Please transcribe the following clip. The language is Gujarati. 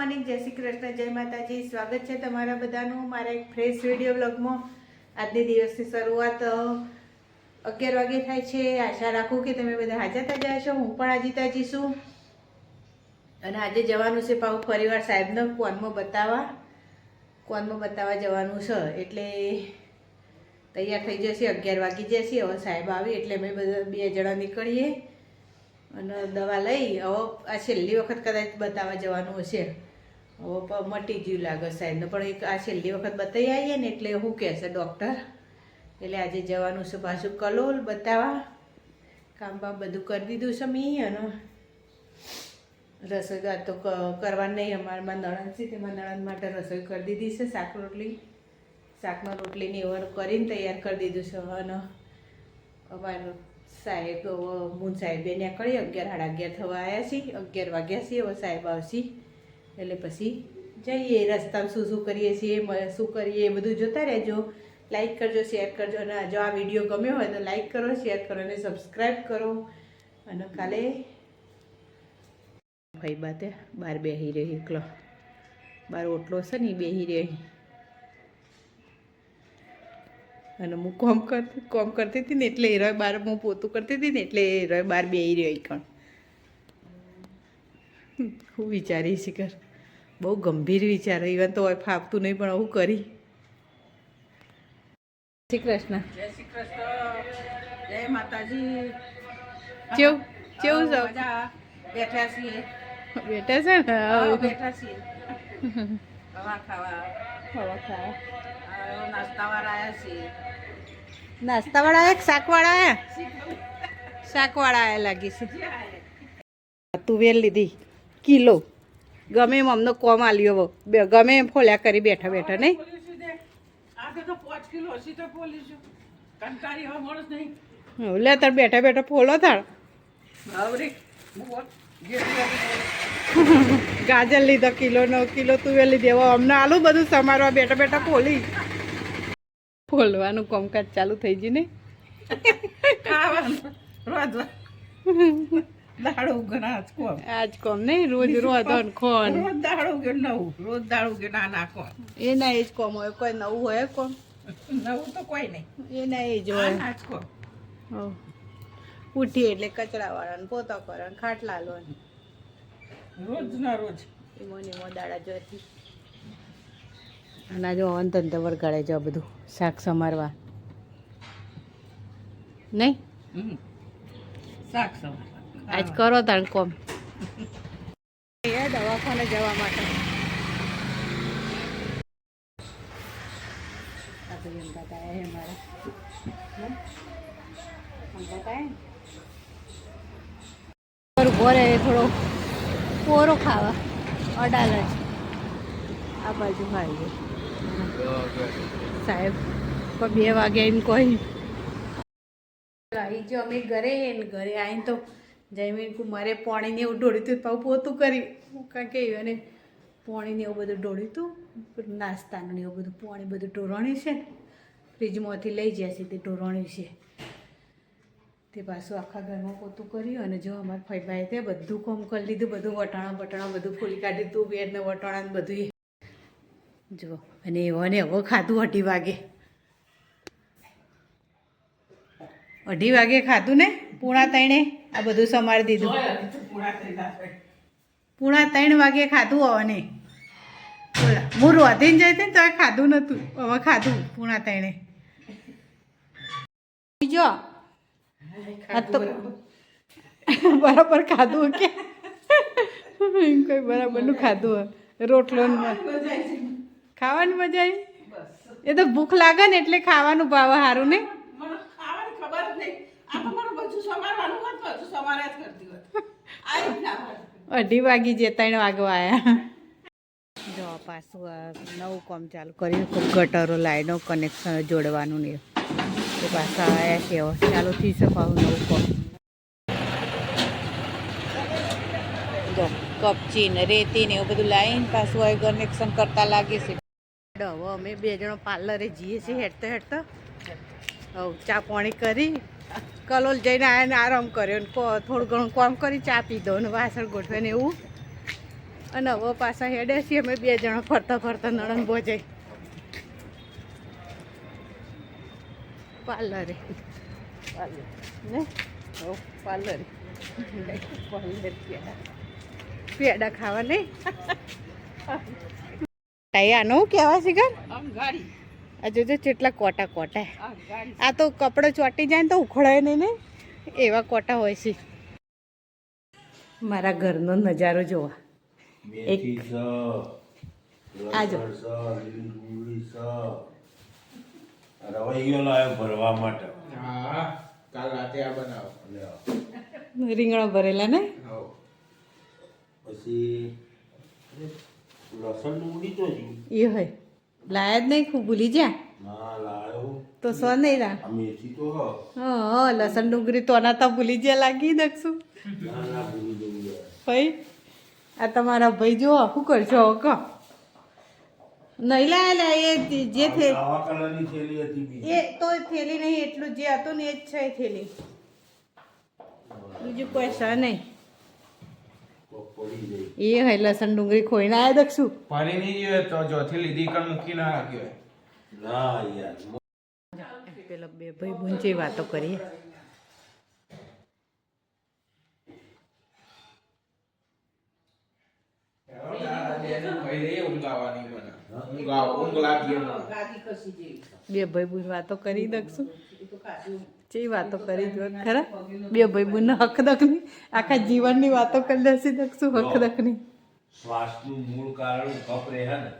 મોર્નિંગ જય શ્રી કૃષ્ણ, જય માતાજી. સ્વાગત છે તમારા બધાનું મારા એક ફ્રેશ વીડિયો બ્લોગમાં આજની દિવસની શરૂઆત અગિયાર વાગે થાય છે. આશા રાખું કે તમે બધા હાજર તાજા હશો. હું પણ હાજી તાજી છું. અને આજે જવાનું છે પાઉ ફરીવાર સાહેબને કોનમાં બતાવવા. કોનમાં બતાવવા જવાનું છે. એટલે તૈયાર થઈ જશે. અગિયાર વાગી જશે. હવે સાહેબ આવી, એટલે અમે બધા બે જણા નીકળીએ. અને દવા લઈ. હવે આ છેલ્લી વખત કદાચ બતાવવા જવાનું હશે. મટી ગયું લાગે સાહેબને પણ એક આ છેલ્લી વખત બતાવી આવીએ ને એટલે શું કહેશે ડૉક્ટર. એટલે આજે જવાનું છે પાછું કલોલ બતાવવા. કામ બામ બધું કરી દીધું છે મેં અને રસોઈ આ તો ક- કરવાની નહીં અમારામાં નણંદ છે તેમાં નણંદ માટે રસોઈ કરી દીધી છે, શાક રોટલી. શાકમાં રોટલીની એવર કરીને તૈયાર કરી દીધું છે અને અમારું સાહેબ મૂન સાહેબે નીકળી, અગિયાર, સાડા અગિયાર થવા આવ્યા છીએ, અગિયાર વાગ્યા છીએ, હવે સાહેબ આવશે. એટલે પછી જઈએ, રસ્તામાં શું શું કરીએ છીએ શું કરીએ, એ બધું જોતા રહેજો. લાઈક કરજો શેર કરજો, અને જો આ વીડિયો ગમ્યો હોય તો લાઈક કરો શેર કરો, અને સબસ્ક્રાઈબ કરો. અને કાલે ભાઈ બાતે બહાર બેસી રહી, એકલો. બાર ઓટલો છે ને બેસી રહી. અને હું કોમ કરતી કોમ કરતી હતી ને એટલે એ રોય બાર, હું પોતું કરતી હતી ને એટલે એ રોય બાર બેસી રહ્યો કણ હું વિચારી શિખર બહુ ગંભીર વિચાર ઇવન તો ફાફતું ફાવતું નહીં પણ આવું કરી. શ્રી કૃષ્ણ. જય શ્રી કૃષ્ણ. જય માતાજી. કેવું? કેવું છો. બેઠા છીએ. બેઠા છે ને? બેઠા છીએ. ખાવા ખાવા. નાસ્તાવાળા આવ્યા છીએ. નાસ્તાવાળા એક શાકવાળા આવ્યા શાકવાળા આવ્યા લાગી છે. તુવેર લીધી. કિલો. ગમે એમ અમને કોમ આલ્યો બે ગમે એમ ફોલ્યા કરી બેઠા બેઠા નહીં? તો તો હવે નહીં. હવે લે તાર બેઠા બેઠા ફોલો થાળ ગાજર લીધો કિલો નવ કિલો તુવેર લીધી. હવે અમને આલું બધું સમારવા બેઠા બેઠા ફોલી. ફોલવાનું કોમકાજ ચાલુ થઈ ગયું ને? ખાવાનું. રોજ દાડો ઘણા જ કોમ. આજ કોમ નહીં રોજ રોજ દાડો કે નવું રોજ દાડો કે ના કોમ. એ ના એ જ કોમ હોય કોઈ નવું હોય કોમ? નવું તો કોઈ નહીં. એ ના એ જ હોય. નાના જ કોમ. હવ. ઉઠી એટલે કચરા વાળાને પોતા કરે ખાટલા લો રોજ ના રોજ. એમો ને એમો દાડા જોતી. અને જો અંત વરગાડે જો આ બધું શાક સમારવા. નહીં. શાક સવાર આજ કરો તાણ કોમ. દવાખાને જવા માટે થોડો પોરો ખાવા. અડાલ જ. આ બાજુ ખાઈએ સાહેબ બે વાગે એમ કોઈ. આવી જો અમે ઘરે ઘરે આવીને તો જયમીન કુમારે પોણીને એવું ઢોળ્યું હતું પાછું પોતું કરી. કારણ કે અને પોણીને એવું બધું ઢોળ્યું હતું નાસ્તાનું ને એવું બધું પોણી બધું ઢોરણી છે ને, ફ્રીજમાંથી લઈ જ્યાં છે તે ઢોરણી છે. તે પાછું આખા ઘરમાં પોતું કર્યું, અને જો અમારા ફઈભાઈ તે બધું કોમ કરી લીધું, બધું વટાણા બટાણા બધું ફૂલી કાઢ્યું તું બેર ને વટાણા ને બધું જો, અને એવો ને એવો ખાધું અઢી વાગે. અઢી વાગે ખાધું ને, પૂણા ત્રણે આ બધું સમારી દીધું. પૂણા ત્રણ વાગે ખાધું હવે ને બોલા હું રોધીને જઈ હતી ને તો ખાધું નહોતું હવે ખાધું પૂણા ત્રણે. જો બરાબર. ખાધું કે? એમ કોઈ બરાબરનું ખાધું રોટલો ખાવાની મજા આવી એ તો ભૂખ લાગે ને એટલે ખાવાનું ભાવે સારું નહીં ખબર જ નહીં. આ તો હોત. સમારે જ કરતી હોત. આ અઢી વાગી જે ત્રણ વાગવા આવ્યા જો પાછું આ નવું કામ ચાલુ કર્યું ગટરો, લાઈનો કનેક્શન જોડવાનું ને એ. પાછા આવ્યા છે ચાલુ થઈ શકાવું નવું કામ. જો કપચી ને રેતી ને એવું બધું લાઈન પાછું હવે કનેક્શન કરતા લાગે છે. હવે અમે બે જણો પાર્લરે જઈએ છીએ હેઠતો હેઠતો. હવે, ચા પાણી કરી. કલોલ જઈને આને આરામ કર્યો ને થોડું ઘણું કામ કરી ચા પીધો ને વાસણ ગોઠવે ને એવું. અને હવે પાછા હેડે છીએ અમે બે જણા ફરતા ફરતા નણંદ પહોંચે પાર્લરે. ને? હો પાર્લરે. પાર્લર પેડા પેડા ખાવા નહીં. આનું કહેવા છે કે આમ ગાડી. આ જોજો કેટલા કોટા કોટા આ તો કપડો ચોટી જાય ને તો ઉખડાય નહીં ને. એવા કોટા હોય છે. મારા ઘરનો નજારો જોવા. એક આજો. રવૈયો લાવ્યો ભરવા માટે. હા કાલ રાતે આ બનાવો. રીંગણા ભરેલા ને? પછી લસણ તો એ હોય. લાયા જ નહીં ખૂબ ભૂલી જ્યાં તો સો નહીં રા. હ. લસણ ડુંગળી તો ના તો ભૂલી જ્યા લાગી યાર. ભાઈ આ તમારા ભાઈ જો શું કરશો કહો. નહીં લાયેલા એ જે થેલી એ તો થેલી નહીં એટલું જે હતું ને એ જ છે થેલી. બીજું કોઈ છે નહીં. એ હે લસણ ડુંગળી ખોઈને આયા દક્ષું પાણી નહીં જોઈએ તો જોથી લીધી કણ મૂકી ના રાખ્યો ના યાર પેલા બે ભાઈ ભૂંચી વાતો કરીએ. બે ભાઈ વાતો કરી દક્ષું ચી વાતો કરી જો ખરા? બે ભાઈ બુન હક દકની આખા જીવનની વાતો કરી લેશે દખશું હક દકની શ્વાસનું મૂળ કારણ કપ રહે ને.